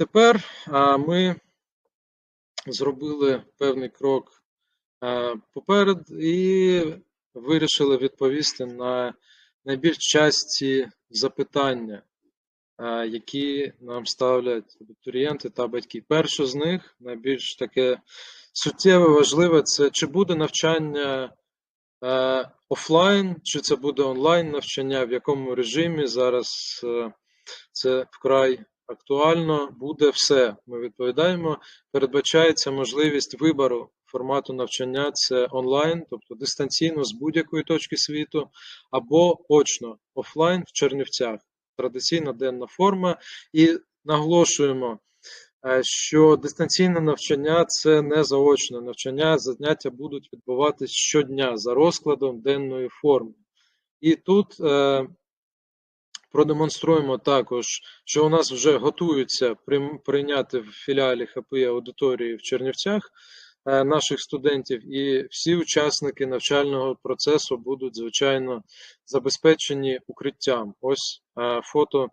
Тепер ми зробили певний крок поперед і вирішили відповісти на найбільш часті запитання, які нам ставлять абітурієнти та батьки. Перше з них, найбільш таке суттєве, важливе, це чи буде навчання офлайн, чи це буде онлайн навчання, в якому режимі зараз це вкрай актуально, буде все. Ми відповідаємо. Передбачається можливість вибору формату навчання це онлайн, тобто дистанційно з будь-якої точки світу, або очно офлайн в Чернівцях. Традиційна денна форма. І наголошуємо, е, що дистанційне навчання це не заочне навчання, заняття будуть відбуватись щодня за розкладом денної форми. І тут е, продемонструємо також, що у нас вже готуються прийняти в філіалі ХПІ аудиторії в Чернівцях е, наших студентів, і всі учасники навчального процесу будуть, звичайно, забезпечені укриттям. Ось е, фото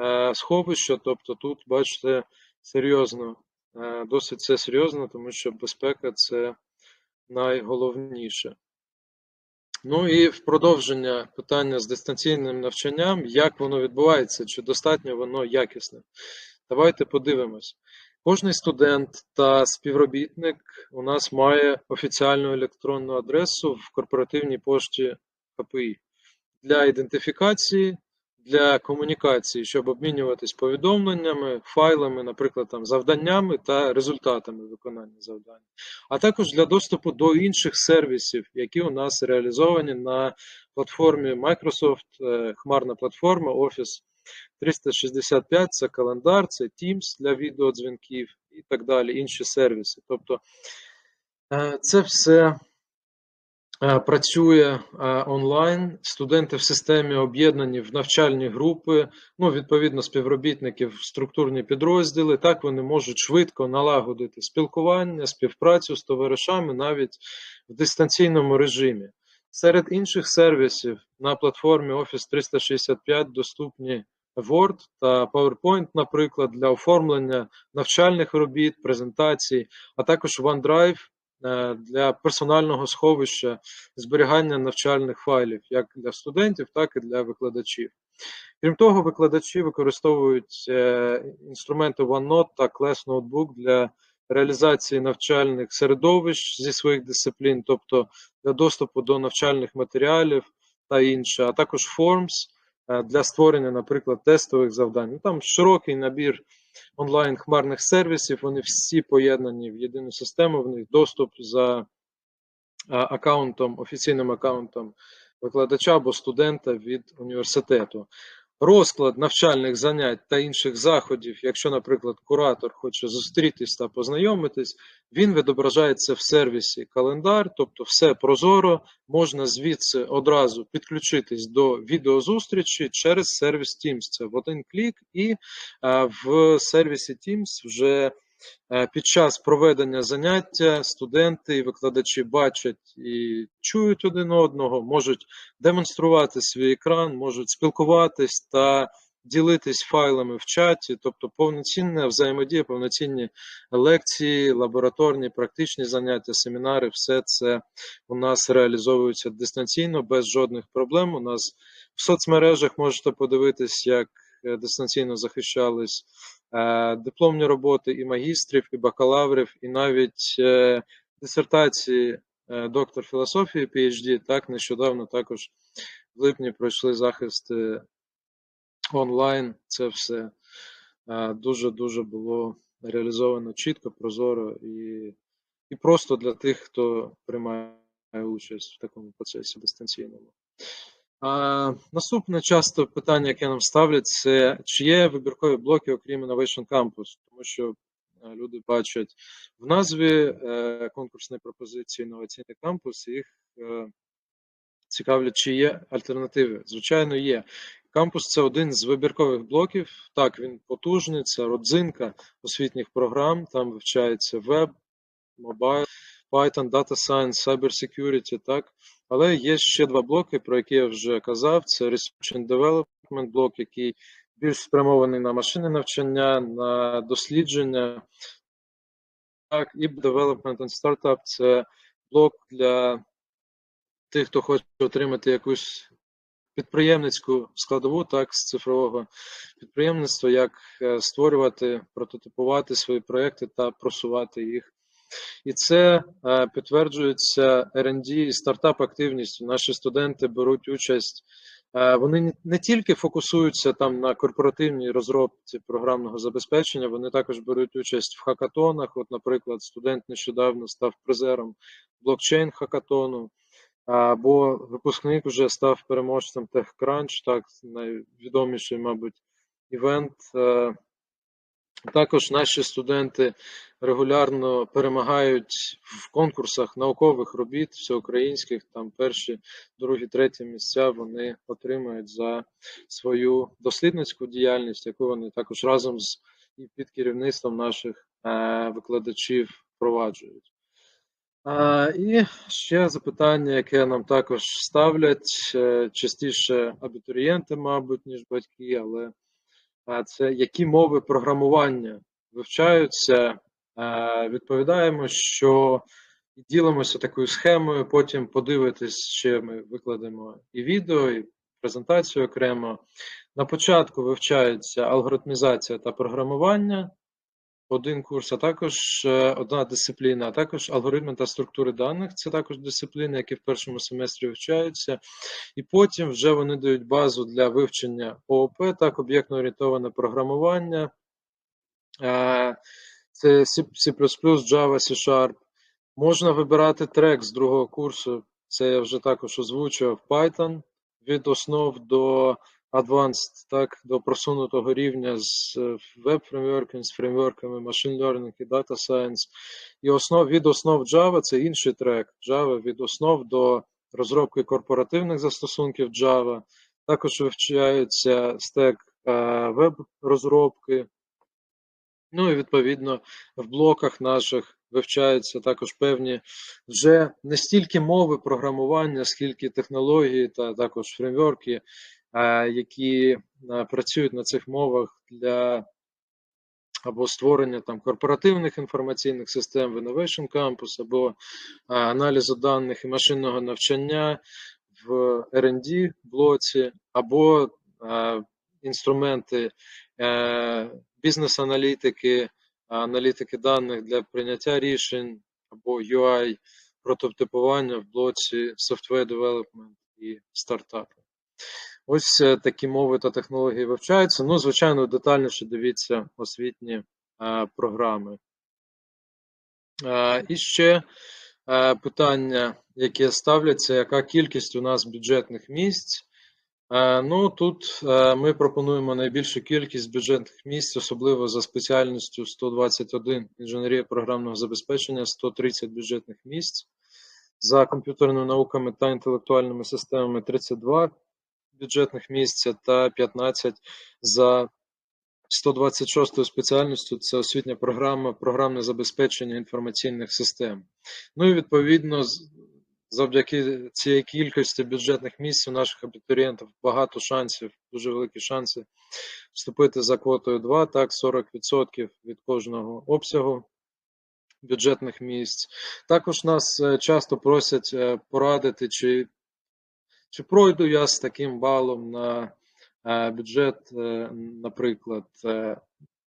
е, сховища, тобто тут, бачите, серйозно, досить це серйозно, тому що безпека це найголовніше. Ну і в продовження питання з дистанційним навчанням, як воно відбувається, чи достатньо воно якісне. Давайте подивимось. Кожний студент та співробітник у нас має офіціальну електронну адресу в корпоративній пошті КПІ для ідентифікації, для комунікації, щоб обмінюватись повідомленнями, файлами, наприклад, там, завданнями та результатами виконання завдань, а також для доступу до інших сервісів, які у нас реалізовані на платформі Microsoft, е, хмарна платформа Office 365, це календар, це Teams для відеодзвінків і так далі, інші сервіси. Тобто е, це все працює е, онлайн. Студенти в системі об'єднані в навчальні групи, ну, відповідно, співробітники в структурні підрозділи. Так вони можуть швидко налагодити спілкування, співпрацю з товаришами навіть в дистанційному режимі. Серед інших сервісів на платформі Office 365 доступні Word та PowerPoint, наприклад, для оформлення навчальних робіт, презентацій, а також OneDrive е, для персонального сховища зберігання навчальних файлів як для студентів, так і для викладачів. Крім того, викладачі використовують е, інструменти OneNote та Class Notebook для реалізації навчальних середовищ зі своїх дисциплін, тобто для доступу до навчальних матеріалів та інше, а також Forms е, для створення, наприклад, тестових завдань. Ну, Там широкий набір онлайн хмарних сервісів, вони всі поєднані в єдину систему, в них доступ за е, аккаунтом, офіційним аккаунтом викладача або студента від університету. Розклад навчальних занять та інших заходів, якщо, наприклад, куратор хоче зустрітись та познайомитись, він відображається в сервісі календар, тобто все прозоро, можна звідси одразу підключитись до відеозустрічі через сервіс Teams. Це в один клік, і е, в сервісі Teams вже під час проведення заняття студенти і викладачі бачать і чують один одного, можуть демонструвати свій екран, можуть спілкуватись та ділитись файлами в чаті, тобто повноцінна взаємодія, повноцінні лекції, лабораторні, практичні заняття, семінари, все це у нас реалізовується дистанційно, без жодних проблем. У нас в соцмережах можете подивитись, як е, дистанційно захищались е, дипломні роботи і магістрів, і бакалаврів, і навіть е, дисертації е, доктор філософії PhD, так нещодавно також в липні пройшли захисти онлайн. Це все е, дуже-дуже було реалізовано чітко, прозоро і, і просто для тих, хто приймає участь в такому процесі дистанційному. А, наступне часто питання, яке нам ставлять, це чи є вибіркові блоки, окрім Innovation Campus, тому що е, люди бачать в назві е, конкурсної пропозиції інноваційний кампус, їх е, цікавлять, чи є альтернативи. Звичайно, є. Кампус це один з вибіркових блоків. Так, він потужний, це родзинка освітніх програм. Там вивчається веб, мобайл, Python, Data Science, Cyber Security, так. Але є ще два блоки, про які я вже казав. Це Research and Development блок, який більш спрямований на машинне навчання, на дослідження. Так, і Development and Startup – це блок для тих, хто хоче отримати якусь підприємницьку складову, так, з цифрового підприємництва, як е, створювати, прототипувати свої проекти та просувати їх. І це е, підтверджується R&D і стартап активністю. Наші студенти беруть участь. е, Вони не- тільки фокусуються там на корпоративній розробці програмного забезпечення, вони також беруть участь в хакатонах. От, наприклад, студент нещодавно став призером блокчейн хакатону, або випускник вже став переможцем TechCrunch, так найвідоміший, мабуть, івент. Також наші студенти регулярно перемагають в конкурсах наукових робіт всеукраїнських. Там перші, другі, треті місця вони отримують за свою дослідницьку діяльність, яку вони також разом з і під керівництвом наших е, викладачів впроваджують. І ще запитання, яке нам також ставлять е, частіше абітурієнти, мабуть, ніж батьки, але це які мови програмування вивчаються. Е, Відповідаємо, що ділимося такою схемою. Потім подивитись, ще ми викладемо і відео, і презентацію окремо. На початку вивчається алгоритмізація та програмування. Один курс, а також е, одна дисципліна, а також алгоритми та структури даних. Це також дисципліни, які в першому семестрі вивчаються. І потім вже вони дають базу для вивчення ООП, так, об'єктно-орієнтоване програмування. Е, Це C, C++, Java, C-Sharp. Можна вибирати трек з другого курсу. Це я вже також озвучував Python від основ до Advanced, так, до просунутого рівня з веб-фреймворками, з фреймворками Machine Learning і Data Science. І основ, від основ Java це інший трек. Java від основ до розробки корпоративних застосунків Java. Також вивчається стек е, веб-розробки. Ну і відповідно в блоках наших вивчаються також певні вже не стільки мови програмування, скільки технології та також фреймворки, які працюють на цих мовах для або створення там корпоративних інформаційних систем в Innovation Campus, або аналізу даних і машинного навчання в R&D блоці, або інструменти е, бізнес-аналітики, аналітики даних для прийняття рішень або UI прототипування в блоці Software Development і стартапи. Ось е, такі мови та технології вивчаються. Ну, звичайно, детальніше дивіться освітні е, програми. Е, і ще питання, яке ставляться, яка кількість у нас бюджетних місць? Ну, тут ми пропонуємо найбільшу кількість бюджетних місць, особливо за спеціальністю 121 інженерія програмного забезпечення, 130 бюджетних місць. За комп'ютерними науками та інтелектуальними системами 32 бюджетних місця та 15 за 126 спеціальністю це освітня програма, програмне забезпечення інформаційних систем. Ну і відповідно, завдяки цієї кількості бюджетних місць у наших абітурієнтів багато шансів, дуже великі шанси вступити за квотою 2, так, 40% від кожного обсягу бюджетних місць. Також нас е, часто просять е, порадити, чи, чи пройду я з таким балом на е, бюджет, е, наприклад. Е,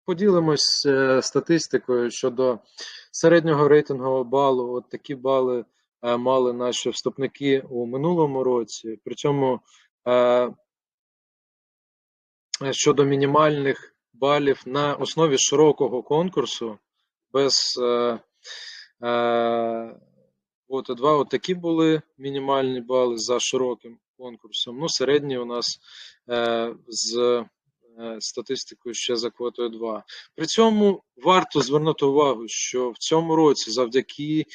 Поділимось статистикою щодо середнього рейтингового балу. От такі бали мали наші вступники у минулому році. При цьому е, щодо мінімальних балів на основі широкого конкурсу, без от два от такі були мінімальні бали за широким конкурсом. Ну, середній у нас е, з е, статистикою ще за квотою 2. При цьому варто звернути увагу, що в цьому році завдяки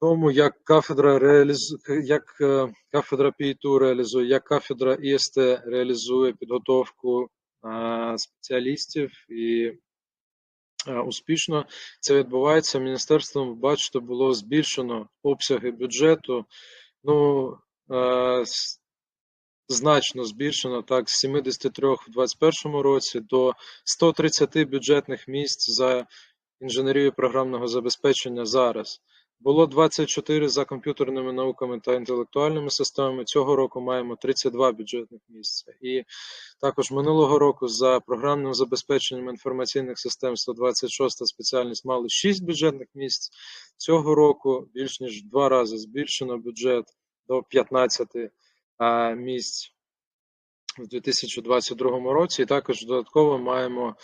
тому, як кафедра реалізує, як е, кафедра ПІТУ реалізує, як кафедра ІСТ реалізує підготовку е, спеціалістів і е, успішно це відбувається. Міністерством, бачите, було збільшено обсяги бюджету. Ну, е, значно збільшено так з 73 в 2021 році до 130 бюджетних місць за інженерію програмного забезпечення зараз. Було 24 за комп'ютерними науками та інтелектуальними системами. Цього року маємо 32 бюджетних місця. І також минулого року за програмним забезпеченням інформаційних систем 126 спеціальність мали 6 бюджетних місць. Цього року більш ніж два рази збільшено бюджет до 15 місць в 2022 році. І також додатково маємо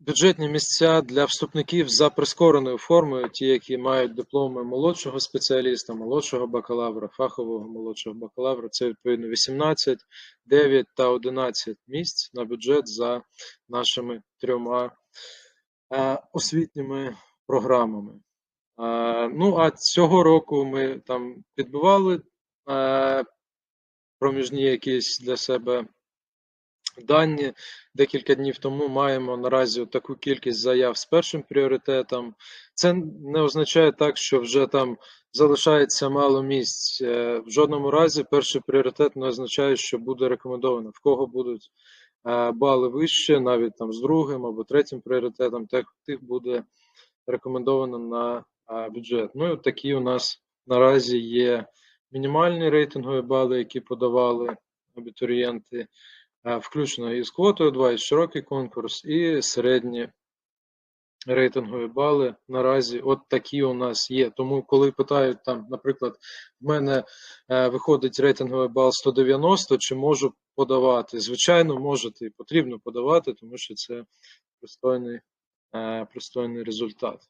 бюджетні місця для вступників за прискореною формою, ті, які мають дипломи молодшого спеціаліста, молодшого бакалавра, фахового молодшого бакалавра. Це відповідно 18, 9 та 11 місць на бюджет за нашими трьома а, освітніми програмами. А, Ну, а цього року ми там підбивали е, проміжні якісь для себе дані. Декілька днів тому маємо наразі таку кількість заяв з першим пріоритетом. Це не означає так, що вже там залишається мало місць. Е, В жодному разі перший пріоритет не означає, що буде рекомендовано. В кого будуть е, бали вище, навіть там з другим або третім пріоритетом, тих, буде рекомендовано на бюджет. Ну і такі у нас наразі є мінімальні рейтингові бали, які подавали абітурієнти, включно із квотою 2, і широкий конкурс, і середні рейтингові бали наразі от такі у нас є. Тому, коли питають там, наприклад, в мене е, виходить рейтинговий бал 190, чи можу подавати? Звичайно, можете і потрібно подавати, тому що це пристойний, е, пристойний результат.